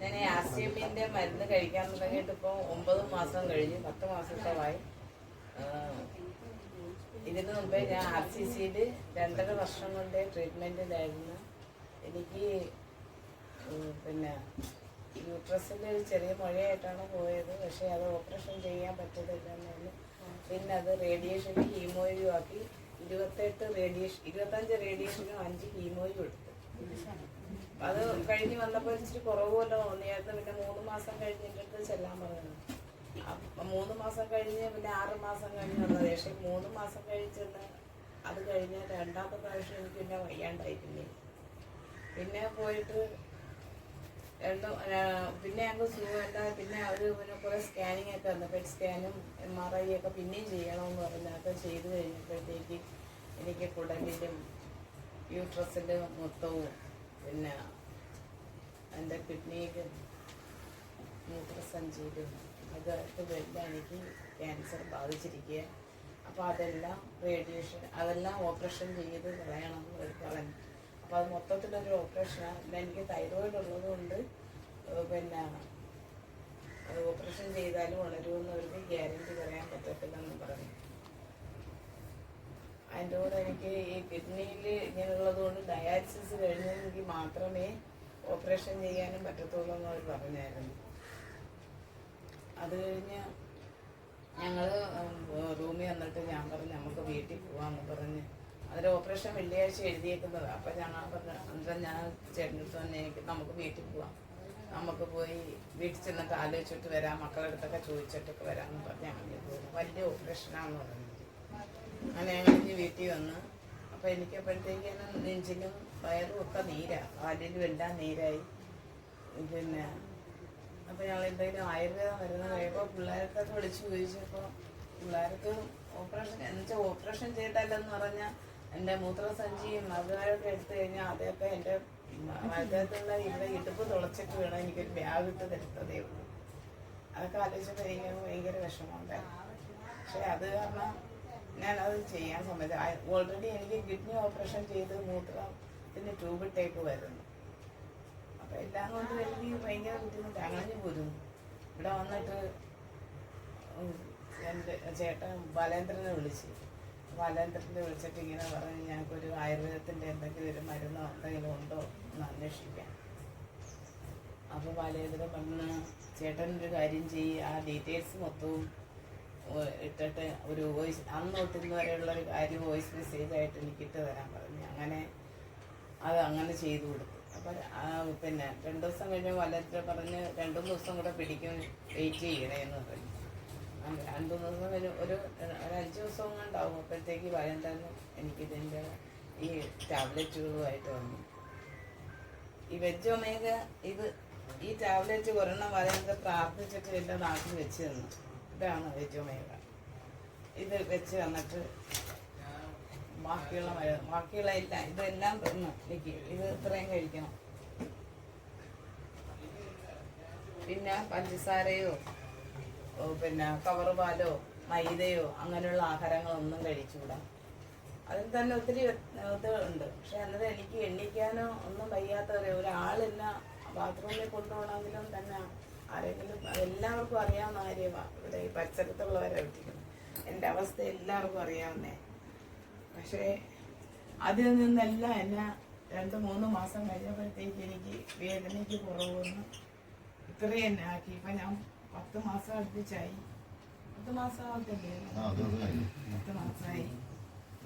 ഞാൻ എമ്മിന്റെ മരുന്ന് കഴിക്കാൻ തുടങ്ങിയിട്ട് ഇപ്പോൾ ഒമ്പത് മാസം കഴിഞ്ഞ് പത്ത് മാസത്തോളമായി. ഇതിനു മുമ്പേ ഞാൻ ആർ സി സിയിൽ രണ്ടര വർഷം കൊണ്ട് ട്രീറ്റ്മെന്റിലായിരുന്നു എനിക്ക് പിന്നെ യൂട്രസിൽ ഒരു ചെറിയ മുഴയായിട്ടാണ് പോയത്. പക്ഷേ അത് ഓപ്പറേഷൻ ചെയ്യാൻ പറ്റത്തില്ലെന്നു പിന്നെ അത് റേഡിയേഷന് ഹീമോയും ആക്കി. ഇരുപത്തെട്ട് റേഡിയേഷൻ ഇരുപത്തഞ്ച് റേഡിയേഷനും അഞ്ച് ഹീമോയും എടുത്തു. അത് കഴിഞ്ഞ് വന്നപ്പോൾ ഇച്ചിരി കുറവുമല്ലോ. തോന്നിയായിരുന്നു പിന്നെ മൂന്ന് മാസം കഴിഞ്ഞിട്ട് ചെല്ലാൻ പറഞ്ഞു മൂന്ന് മാസം കഴിഞ്ഞ് പിന്നെ ആറ് മാസം കഴിഞ്ഞ് വന്നത്. പക്ഷേ മൂന്ന് മാസം കഴിച്ചെന്ന് അത് കഴിഞ്ഞ് രണ്ടാമത്തെ പ്രാവശ്യം എനിക്ക് പിന്നെ വയ്യാണ്ടായി പിന്നെ. പിന്നെ പോയിട്ട് രണ്ട് പിന്നെ ഞങ്ങൾക്ക് സുഖമല്ല പിന്നെ അവർ പിന്നെ കുറേ സ്കാനിങ് ഒക്കെ വന്നു. പെറ്റ് സ്കാനും എം ആർ ഐ ഒക്കെ പിന്നെയും ചെയ്യണമെന്ന് പറഞ്ഞു. അതൊക്കെ ചെയ്ത് കഴിഞ്ഞപ്പോഴത്തേക്ക് എനിക്ക് കുടലിലും യൂട്രസിലും മൊത്തവും പിന്നെ എന്റെ കിഡ്നിയിലും മൂത്രസഞ്ചിയിലും അതൊക്കെ വലിയ എനിക്ക് ക്യാൻസർ ബാധിച്ചിരിക്കുക അപ്പോൾ അതെല്ലാം റേഡിയേഷൻ അതെല്ലാം ഓപ്പറേഷൻ ചെയ്ത് കളയണം ഒരു പറഞ്ഞു അപ്പോൾ അത് മൊത്തത്തിലൊരു ഓപ്പറേഷനാണ് പിന്നെ എനിക്ക് തൈറോയിഡ് ഉള്ളതുകൊണ്ട് കൊണ്ട് പിന്നെ ഓപ്പറേഷൻ ചെയ്താലും വളരുമെന്ന് അവർക്ക് ഗ്യാരണ്ടി പറയാൻ പറ്റത്തില്ലെന്ന് പറഞ്ഞു അതിന്റെ കൂടെ എനിക്ക് ഈ കിഡ്നിയിൽ ഇങ്ങനെയുള്ളത് കൊണ്ട് ഡയാലിസിസ് കഴിഞ്ഞെങ്കിൽ മാത്രമേ ഓപ്പറേഷൻ ചെയ്യാനും പറ്റത്തുള്ളൂ എന്ന് അവർ പറഞ്ഞായിരുന്നു. അത് കഴിഞ്ഞ് ഞങ്ങൾ റൂമിൽ വന്നിട്ട് ഞാൻ പറഞ്ഞു നമുക്ക് വീട്ടിൽ പോകാമെന്ന് പറഞ്ഞ്. അതിൽ ഓപ്പറേഷൻ വെള്ളിയാഴ്ച എഴുതിയേക്കുന്നത്. അപ്പം ഞങ്ങൾ പറഞ്ഞു അന്നേരം ഞാൻ ചേട്ടനടുത്ത് തന്നെ എനിക്ക് നമുക്ക് വീട്ടിൽ പോവാം. നമുക്ക് പോയി വീട്ടിൽ ചെന്നിട്ട് ആലോചിച്ചിട്ട് വരാം. മക്കളുടെ അടുത്തൊക്കെ ചോദിച്ചിട്ടൊക്കെ വരാമെന്ന് പറഞ്ഞ് വലിയ ഓപ്പറേഷനാണെന്ന് പറഞ്ഞത് അങ്ങനെ ഞങ്ങൾ ഇനി വീട്ടിൽ വന്ന് അപ്പോൾ എനിക്കപ്പോഴത്തേക്കും നെഞ്ചിലും വയറും ഒക്കെ നീരാണ് കാലിലും എല്ലാം നീരായി. പിന്നെ അപ്പോൾ ഞങ്ങൾ എന്തെങ്കിലും ആയുർവേദം വരുന്ന കഴിയുമ്പോൾ പിള്ളേർക്കൊക്കെ വിളിച്ച് ചോദിച്ചപ്പോൾ പിള്ളേർക്ക് ഓപ്പറേഷൻ എന്നുവെച്ചാൽ ഓപ്പറേഷൻ ചെയ്തല്ലെന്ന് പറഞ്ഞാൽ എന്റെ മൂത്രസഞ്ചിയും അതുമായൊക്കെ എടുത്തു കഴിഞ്ഞാൽ അതൊക്കെ എന്റെ മഴക്കത്തുള്ള ഇവിടെ ഇടുപ്പ് തുളച്ചിട്ട് വേണം എനിക്കൊരു ബാഗ് ഇട്ട് തരുത്തതേ ഉള്ളൂ. അതൊക്കെ ആലോചിച്ചപ്പോൾ എനിക്ക് ഭയങ്കര വിഷമമുണ്ടായിരുന്നു പക്ഷേ അത് കാരണം ഞാനത് ചെയ്യാൻ സമയത്ത് ഓൾറെഡി എനിക്ക് കിഡ്നി ഓപ്പറേഷൻ ചെയ്ത് മൂത്രത്തിന്റെ ട്യൂബ് ടൈപ്പ് വരുന്നു. അപ്പോൾ എല്ലാം കൊണ്ടും എനിക്ക് ഭയങ്കര ബുദ്ധിമുട്ട്. അങ്ങനെ പോരും. ഇവിടെ വന്നിട്ട് എന്റെ ചേട്ടൻ ബാലേന്ദ്രനെ വിളിച്ച്. ബാലേന്ദ്രനെ വിളിച്ചിട്ട് ഇങ്ങനെ പറഞ്ഞ് ഞങ്ങൾക്കൊരു ആയുർവേദത്തിന്റെ എന്തെങ്കിലും ഒരു മരുന്നോ എന്തെങ്കിലും ഉണ്ടോ എന്ന് അന്വേഷിക്കാം. അപ്പോൾ ബാലേന്ദ്രൻ പറഞ്ഞ ചേട്ടൻ ഒരു കാര്യം ചെയ്യ്. ആ ഡീറ്റെയിൽസ് മൊത്തവും ഇട്ടിട്ട് ഒരു വോയിസ് അന്ന് തൊട്ട് വരെയുള്ള ഒരു കാര്യം വോയിസ് മെസ്സേജ് ആയിട്ട് എനിക്ക് ഇട്ട് തരാൻ പറഞ്ഞു. അങ്ങനെ അത് അങ്ങനെ ചെയ്തു കൊടുത്തു. അപ്പം പിന്നെ രണ്ട് ദിവസം കഴിഞ്ഞ് വല്ലത്ര പറഞ്ഞ് രണ്ടു ദിവസം കൂടെ പിടിക്കും വെയിറ്റ് ചെയ്യണേ എന്ന് പറഞ്ഞു രണ്ടു ദിവസം കഴിഞ്ഞ് ഒരു ഒരു അഞ്ച് ദിവസം ഉണ്ടാവും അപ്പോഴത്തേക്ക് വരണ്ടെന്ന് എനിക്കിതിന്റെ ഈ ടാബ്ലറ്റുകളുമായിട്ട് വന്നു. ഈ വെജ് ഒമേഗ ഇത് ഈ ടാബ്ലറ്റ് ഒരെണ്ണം വരെ പ്രാർത്ഥിച്ചിട്ട് എന്റെ നാട്ടിൽ വെച്ച് തന്നു. ഇതാണ് വെജ് ഒമേഗ ഇത് വെച്ച് വന്നിട്ട് ബാക്കിയുള്ള മരുന്ന് ബാക്കിയുള്ള എല്ലാം ഇതെല്ലാം തിന്ന്. എനിക്ക് ഇത് ഇത്രയും കഴിക്കണം. പിന്നെ പഞ്ചസാരയോ പിന്നെ കവർ പാലോ മൈദയോ അങ്ങനെയുള്ള ആഹാരങ്ങളൊന്നും കഴിച്ചുകൂടാ. അതിൽ തന്നെ ഒത്തിരി ഇത് ഉണ്ട് പക്ഷെ അന്നേരം എനിക്ക് എണ്ണിക്കാനോ ഒന്നും വയ്യാത്തവരെ ഒരാളില്ല ബാത്റൂമിൽ കൊണ്ടുപോകണമെങ്കിലും തന്നെ ആരെങ്കിലും എല്ലാവർക്കും അറിയാവുന്ന കാര്യമാണ് ഇവിടെ ഈ പരിസരത്തുള്ളവരെ വിട്ടിരിക്കുന്നത്. എന്റെ അവസ്ഥ എല്ലാവർക്കും അറിയാവുന്നേ. പക്ഷേ അതിൽ നിന്നെല്ലാം എന്നെ രണ്ട് മൂന്ന് മാസം കഴിഞ്ഞപ്പോഴത്തേക്ക് എനിക്ക് വേദനയ്ക്ക് കുറവ് വന്നു. ഇത്രയും എന്നെ ആക്കി. ഇപ്പം ഞാൻ പത്ത് മാസം അടുപ്പിച്ചായി. പത്ത് മാസം ആകത്തില്ലേ ആ അത് അത് കഴിഞ്ഞു. പത്ത് മാസമായി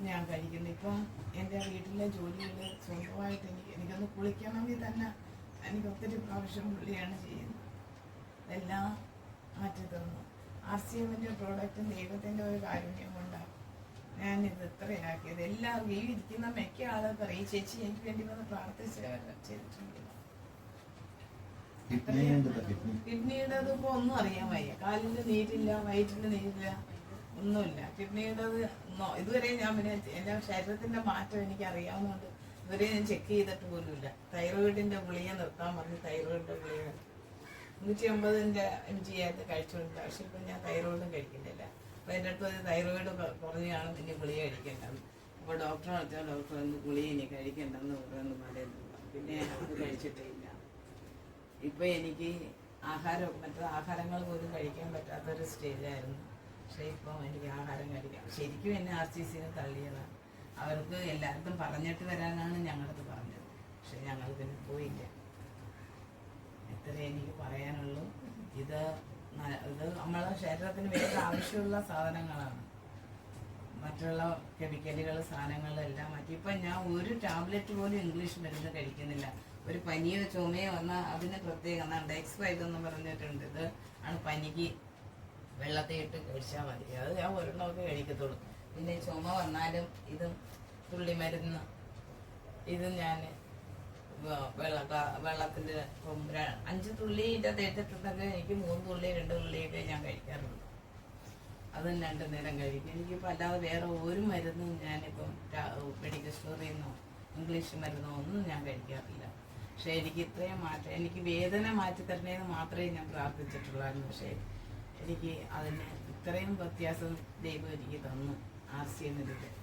ഞാൻ കഴിക്കുന്നു. ഇപ്പം എന്റെ വീട്ടിലെ ജോലിയിൽ സ്വന്തമായിട്ട് എനിക്ക് എനിക്കൊന്ന് കുളിക്കണമെങ്കിൽ തന്നെ എനിക്ക് ഒത്തിരി പ്രാവശ്യം പുള്ളിയാണ് ചെയ്യുന്നത്. എല്ലാം മാറ്റി തന്നു ആർ സി എമ്മിന്റെ പ്രോഡക്റ്റ് ദൈവത്തിന്റെ ഒരു കാരുണ്യം കൊണ്ടാണ് ഞാനിത് ഇത്രയാക്കിയത്. എല്ലാവർക്കും ഈ ഇരിക്കുന്ന മിക്ക ആളുകൾ ഈ ചേച്ചി എനിക്ക് വേണ്ടി വന്ന് പ്രാർത്ഥിച്ച് ചെയ്തിട്ടുണ്ട് കിഡ്നി ഉണ്ട് കിഡ്നി. കിഡ്നിയുടെ ഇപ്പോൾ ഒന്നും അറിയാൻ വയ്യ. കാലിൽ നീരില്ല വയറ്റിൽ നീരില്ല ഒന്നുമില്ല. കിഡ്നിയുടേത് ഇതുവരെ ഞാൻ പിന്നെ എന്റെ ശരീരത്തിന്റെ മാറ്റം എനിക്ക് അറിയാവുന്നതുകൊണ്ട് ഇതുവരെ ഞാൻ ചെക്ക് ചെയ്തിട്ട് പോലും ഇല്ല തൈറോയിഡിന്റെ ഗുളിക നിർത്താൻ പറഞ്ഞ് തൈറോയിഡിന്റെ ഗുളിക നൂറ്റി അമ്പതിന്റെ എം ജി ആയിട്ട് കഴിച്ചുകൊണ്ട് പക്ഷെ ഇപ്പം ഞാൻ തൈറോയിഡും കഴിക്കുന്നില്ല. അപ്പോൾ എന്റെ അടുത്ത് തൈറോയിഡ് കുറഞ്ഞാണ് പിന്നെ ഗുളിക കഴിക്കേണ്ടത്. അപ്പോൾ ഡോക്ടറെ അടുത്ത ഡോക്ടർ ഒന്ന് ഗുളിക ഇനി കഴിക്കേണ്ടെന്ന് പറയുന്നു. മലയെന്ന് പിന്നെ അത് കഴിച്ചിട്ടില്ല. ഇപ്പം എനിക്ക് ആഹാരം മറ്റു ആഹാരങ്ങൾ പോലും കഴിക്കാൻ പറ്റാത്തൊരു സ്റ്റേജായിരുന്നു പക്ഷെ ഇപ്പം എനിക്ക് ആഹാരം കഴിക്കാം. ശരിക്കും എന്നെ ആർ സി സിന് തള്ളിയതാണ്. അവർക്ക് എല്ലായിടത്തും പറഞ്ഞിട്ട് വരാനാണ് ഞങ്ങളടുത്ത് പറഞ്ഞത്. പക്ഷെ ഞങ്ങൾ പിന്നെ പോയില്ല. ഇത്രേ എനിക്ക് പറയാനുള്ളൂ. ഇത് ഇത് നമ്മളെ ശരീരത്തിന് വേറെ ആവശ്യമുള്ള സാധനങ്ങളാണ്. മറ്റുള്ള കെമിക്കലുകൾ സാധനങ്ങളെല്ലാം മാറ്റി. ഇപ്പം ഞാൻ ഒരു ടാബ്ലറ്റ് പോലും ഇംഗ്ലീഷ് മരുന്ന് കഴിക്കുന്നില്ല. ഒരു പനിയോ ചുമയോ വന്നാൽ അതിന് പ്രത്യേകം ഡെക്സ് വൈദെന്ന് പറഞ്ഞിട്ടുണ്ട്. ഇത് ആണ് പനിക്ക് വെള്ളത്തിൽ ഇട്ട് കഴിച്ചാൽ മതി. അത് ഞാൻ ഒരെണ്ണമൊക്കെ കഴിക്കത്തുള്ളൂ. പിന്നെ ചുമ വന്നാലും ഇതും തുള്ളി മരുന്ന് ഇതും ഞാൻ വെള്ള വെള്ളത്തിന്റെ ഇപ്പം ര- അഞ്ച് തുള്ളി ഇതിന്റെ തേച്ചിട്ടുണ്ടെങ്കിൽ എനിക്ക് മൂന്ന് തുള്ളി രണ്ട് തുള്ളിയൊക്കെ ഞാൻ കഴിക്കാറുള്ളൂ. അതും രണ്ട് നേരം കഴിക്കും. എനിക്കിപ്പോൾ അല്ലാതെ വേറെ ഒരു മരുന്നും ഞാനിപ്പം മെഡിക്കൽ സ്റ്റോറിൽ നിന്നോ ഇംഗ്ലീഷ് മരുന്നോ ഒന്നും ഞാൻ കഴിക്കാറില്ല. പക്ഷേ എനിക്ക് ഇത്രയും മാറ്റം എനിക്ക് വേദന മാറ്റി തരണേന്ന് മാത്രമേ ഞാൻ പ്രാർത്ഥിച്ചിട്ടുള്ളായിരുന്നു. പക്ഷേ എനിക്ക് അതിന് ഇത്രയും വ്യത്യാസം ദൈവം എനിക്ക് തന്നു. ആർ സി എന്നതിൽ